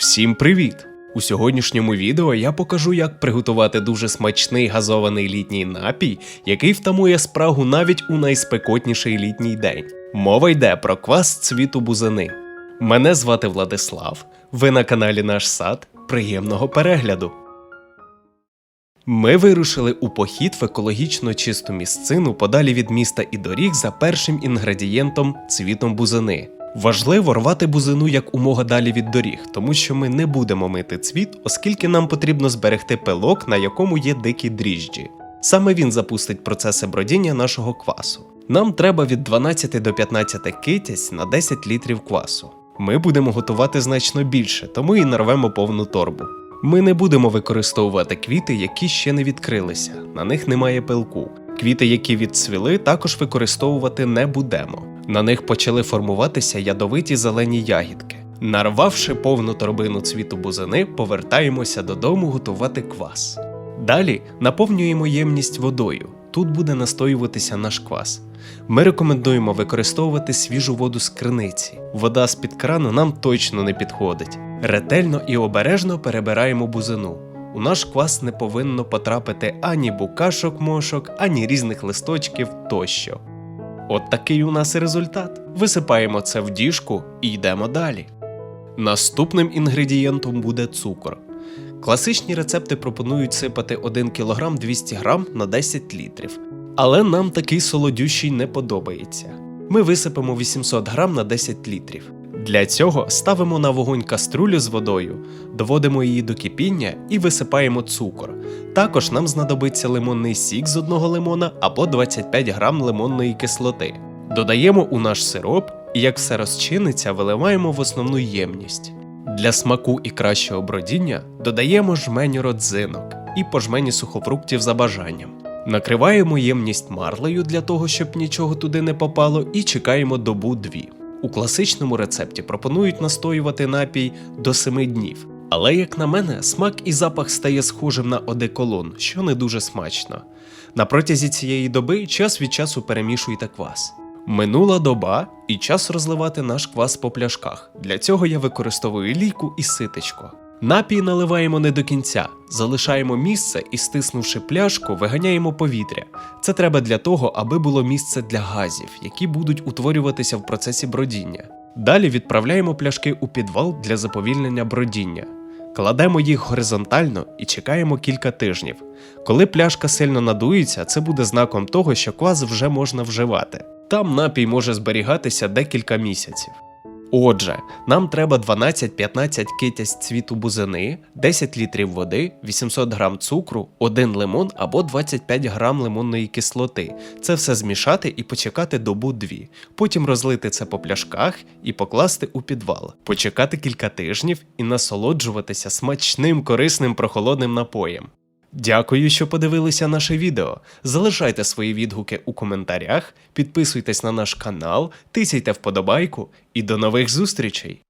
Всім привіт! У сьогоднішньому відео я покажу, як приготувати дуже смачний газований літній напій, який втамує спрагу навіть у найспекотніший літній день. Мова йде про квас цвіту бузини. Мене звати Владислав. Ви на каналі Наш Сад. Приємного перегляду! Ми вирушили у похід в екологічно чисту місцину подалі від міста і доріг за першим інгредієнтом цвітом бузини. Важливо рвати бузину як умога далі від доріг, тому що ми не будемо мити цвіт, оскільки нам потрібно зберегти пилок, на якому є дикі дріжджі. Саме він запустить процеси бродіння нашого квасу. Нам треба від 12 до 15 китязь на 10 літрів квасу. Ми будемо готувати значно більше, тому і нарвемо повну торбу. Ми не будемо використовувати квіти, які ще не відкрилися, на них немає пилку. Квіти, які відцвіли, також використовувати не будемо. На них почали формуватися ядовиті зелені ягідки. Нарвавши повну торбину цвіту бузини, повертаємося додому готувати квас. Далі наповнюємо ємність водою. Тут буде настоюватися наш квас. Ми рекомендуємо використовувати свіжу воду з криниці. Вода з під крану нам точно не підходить. Ретельно і обережно перебираємо бузину. У наш квас не повинно потрапити ані букашок мошок, ані різних листочків тощо. От такий у нас і результат. Висипаємо це в діжку і йдемо далі. Наступним інгредієнтом буде цукор. Класичні рецепти пропонують сипати 1 кг 200 г на 10 літрів. Але нам такий солодющий не подобається. Ми висипемо 800 г на 10 літрів. Для цього ставимо на вогонь каструлю з водою, доводимо її до кипіння і висипаємо цукор. Також нам знадобиться лимонний сік з одного лимона або 25 грам лимонної кислоти. Додаємо у наш сироп і як все розчиниться, виливаємо в основну ємність. Для смаку і кращого бродіння додаємо жменю родзинок і по жмені сухофруктів за бажанням. Накриваємо ємність марлею для того, щоб нічого туди не попало, і чекаємо добу дві. У класичному рецепті пропонують настоювати напій до 7 днів. Але, як на мене, смак і запах стає схожим на одеколон, що не дуже смачно. На протязі цієї доби час від часу перемішуйте квас. Минула доба і час розливати наш квас по пляшках. Для цього я використовую лійку і ситечко. Напій наливаємо не до кінця, залишаємо місце і, стиснувши пляшку, виганяємо повітря. Це треба для того, аби було місце для газів, які будуть утворюватися в процесі бродіння. Далі відправляємо пляшки у підвал для заповільнення бродіння. Кладемо їх горизонтально і чекаємо кілька тижнів. Коли пляшка сильно надується, це буде знаком того, що квас вже можна вживати. Там напій може зберігатися декілька місяців. Отже, нам треба 12-15 китязь цвіту бузини, 10 літрів води, 800 грам цукру, 1 лимон або 25 грам лимонної кислоти. Це все змішати і почекати добу дві. Потім розлити це по пляшках і покласти у підвал, почекати кілька тижнів і насолоджуватися смачним корисним прохолодним напоєм. Дякую, що подивилися наше відео. Залишайте свої відгуки у коментарях, підписуйтесь на наш канал, тисяйте вподобайку і до нових зустрічей!